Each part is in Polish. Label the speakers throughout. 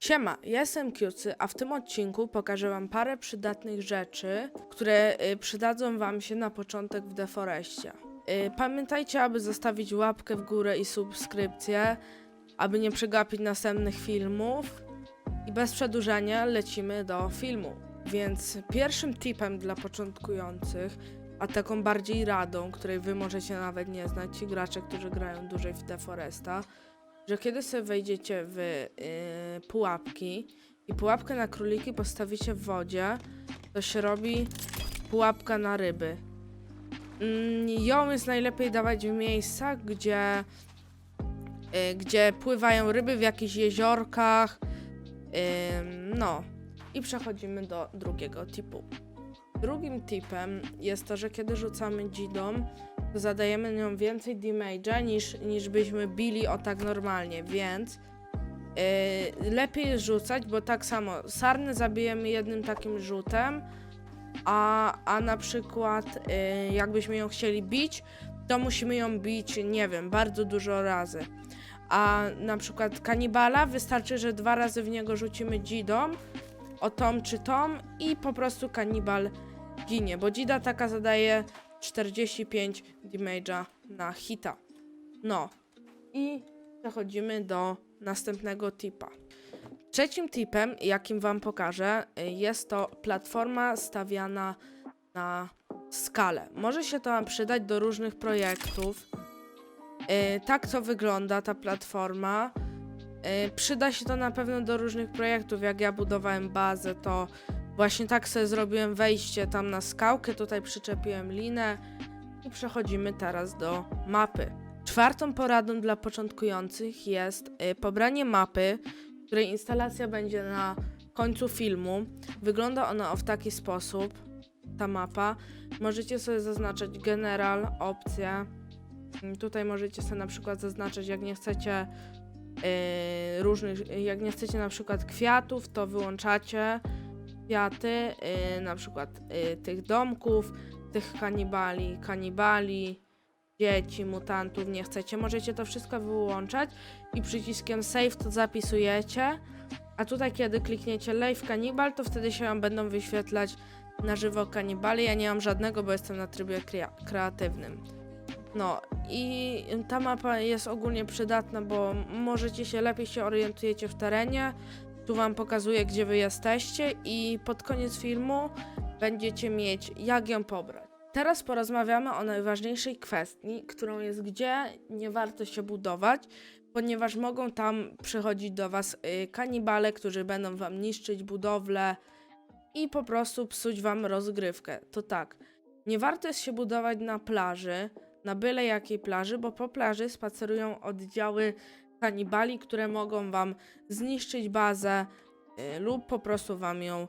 Speaker 1: Siema, jestem Kiucy, a w tym odcinku pokażę wam parę przydatnych rzeczy, które y, przydadzą wam się na początek w Deforeście. Y, pamiętajcie, aby zostawić łapkę w górę i subskrypcję, aby nie przegapić następnych filmów. I bez przedłużania lecimy do filmu. Więc pierwszym tipem dla początkujących, a taką bardziej radą, której wy możecie nawet nie znać, ci gracze, którzy grają dłużej w Deforesta, że kiedy sobie wejdziecie w yy, pułapki i pułapkę na króliki postawicie w wodzie, to się robi pułapka na ryby. Mm, ją jest najlepiej dawać w miejscach, gdzie, yy, gdzie pływają ryby w jakichś jeziorkach. Ym, no. I przechodzimy do drugiego tipu. Drugim tipem jest to, że kiedy rzucamy dzidą, zadajemy nią więcej damage'a niż, niż byśmy bili o tak normalnie, więc yy, lepiej rzucać, bo tak samo sarny zabijemy jednym takim rzutem, a, a na przykład yy, jakbyśmy ją chcieli bić, to musimy ją bić, nie wiem, bardzo dużo razy. A na przykład kanibala wystarczy, że dwa razy w niego rzucimy dzidą, o tą czy tą i po prostu kanibal ginie, bo dzida taka zadaje 45 damage'a na hita. No i przechodzimy do następnego tipa. Trzecim tipem, jakim wam pokażę, jest to platforma stawiana na skalę. Może się to wam przydać do różnych projektów. Y, Tak to wygląda ta platforma. Y, Przyda się to na pewno do różnych projektów. Jak ja budowałem bazę, to właśnie tak sobie zrobiłem wejście tam na skałkę, tutaj przyczepiłem linę i przechodzimy teraz do mapy. Czwartą poradą dla początkujących jest y, pobranie mapy, której instalacja będzie na końcu filmu. Wygląda ona w taki sposób, ta mapa. Możecie sobie zaznaczać general, opcje. Mm, Tutaj możecie sobie na przykład zaznaczać, jak nie chcecie yy, różnych, jak nie chcecie na przykład kwiatów, to wyłączacie kwiaty, yy, na przykład yy, tych domków, tych kanibali, kanibali, dzieci, mutantów, nie chcecie, możecie to wszystko wyłączać i przyciskiem save to zapisujecie, a tutaj kiedy klikniecie live kanibal, to wtedy się wam będą wyświetlać na żywo kanibali, ja nie mam żadnego, bo jestem na trybie krea- kreatywnym. No i ta mapa jest ogólnie przydatna, bo możecie się lepiej się orientujecie w terenie. Tu wam pokazuję, gdzie wy jesteście i pod koniec filmu będziecie mieć jak ją pobrać. Teraz porozmawiamy o najważniejszej kwestii, którą jest gdzie nie warto się budować, ponieważ mogą tam przychodzić do was y, kanibale, którzy będą wam niszczyć budowlę i po prostu psuć wam rozgrywkę. To tak, nie warto jest się budować na plaży, na byle jakiej plaży, bo po plaży spacerują oddziały kanibali, które mogą wam zniszczyć bazę y, lub po prostu wam ją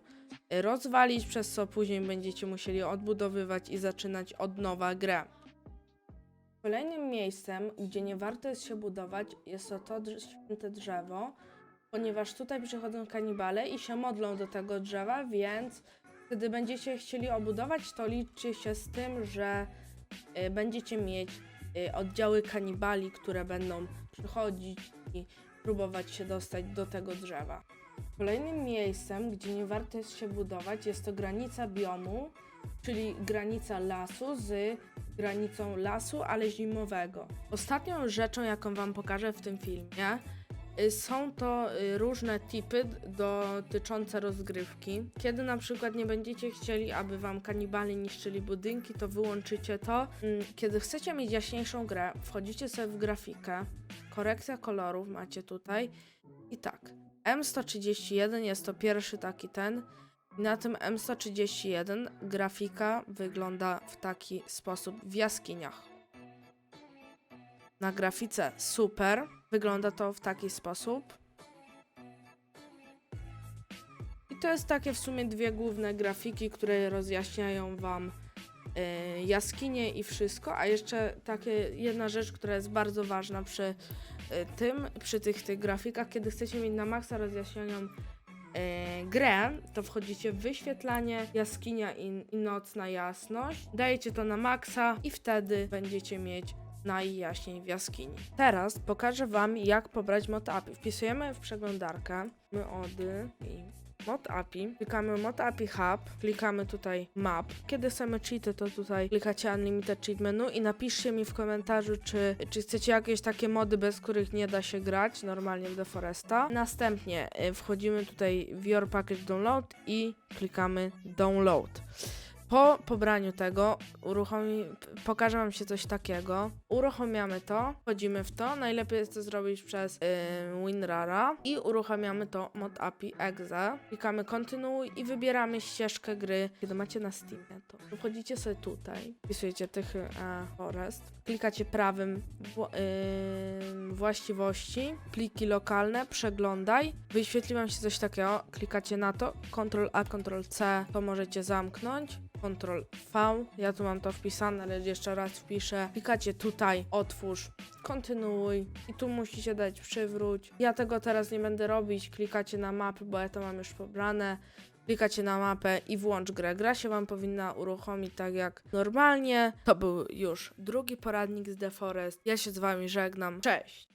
Speaker 1: y, rozwalić, przez co później będziecie musieli odbudowywać i zaczynać od nowa grę. Kolejnym miejscem, gdzie nie warto jest się budować, jest to to święte drzewo, ponieważ tutaj przychodzą kanibale i się modlą do tego drzewa, więc gdy będziecie chcieli obudować, to liczcie się z tym, że y, będziecie mieć oddziały kanibali, które będą przychodzić i próbować się dostać do tego drzewa. Kolejnym miejscem, gdzie nie warto jest się budować, jest to granica biomu, czyli granica lasu z granicą lasu, ale zimowego. Ostatnią rzeczą, jaką Wam pokażę w tym filmie, y, są to y, różne tipy dotyczące rozgrywki. Kiedy na przykład nie będziecie chcieli, aby Wam kanibali niszczyli budynki, to wyłączycie to. Mm, Kiedy chcecie mieć jaśniejszą grę, wchodzicie sobie w grafikę, korekcja kolorów macie tutaj i tak. M131 jest to pierwszy taki ten. Na tym M131 grafika wygląda w taki sposób w jaskiniach. Na grafice. Super. Wygląda to w taki sposób. I to jest takie w sumie dwie główne grafiki, które rozjaśniają wam y, jaskinie i wszystko, a jeszcze takie jedna rzecz, która jest bardzo ważna przy y, tym, przy tych, tych grafikach, kiedy chcecie mieć na maksa rozjaśnioną e, grę, to wchodzicie w wyświetlanie, jaskinia i, i nocna jasność, dajecie to na maksa i wtedy będziecie mieć najjaśniej w jaskini. Teraz pokażę Wam, jak pobrać motapy. Wpisujemy w przeglądarkę My ody i Mod API, klikamy Mod API Hub, klikamy tutaj Map. Kiedy chcemy cheaty, to tutaj klikacie Unlimited Cheat menu i napiszcie mi w komentarzu, czy, czy chcecie jakieś takie mody, bez których nie da się grać normalnie w Deforesta. Następnie y, wchodzimy tutaj w Your Package Download i klikamy Download. Po pobraniu tego uruchomi, pokaże wam się coś takiego. Uruchamiamy to, wchodzimy w to. Najlepiej jest to zrobić przez yy, WinRara i uruchamiamy to mod API exe. Klikamy kontynuuj i wybieramy ścieżkę gry. Kiedy macie na Steamie, to wchodzicie sobie tutaj, wpisujecie tych e, forest, klikacie prawym wła- yy, właściwości, pliki lokalne, przeglądaj. Wyświetli wam się coś takiego, klikacie na to, Ctrl A, Ctrl C, to możecie zamknąć. Ctrl V, ja tu mam to wpisane, ale jeszcze raz wpiszę. Klikacie tutaj, otwórz, kontynuuj i tu musicie dać przywróć. Ja tego teraz nie będę robić, klikacie na mapy, bo ja to mam już pobrane. Klikacie na mapę i włącz grę. Gra się Wam powinna uruchomić tak jak normalnie. To był już drugi poradnik z The Forest. Ja się z Wami żegnam. Cześć!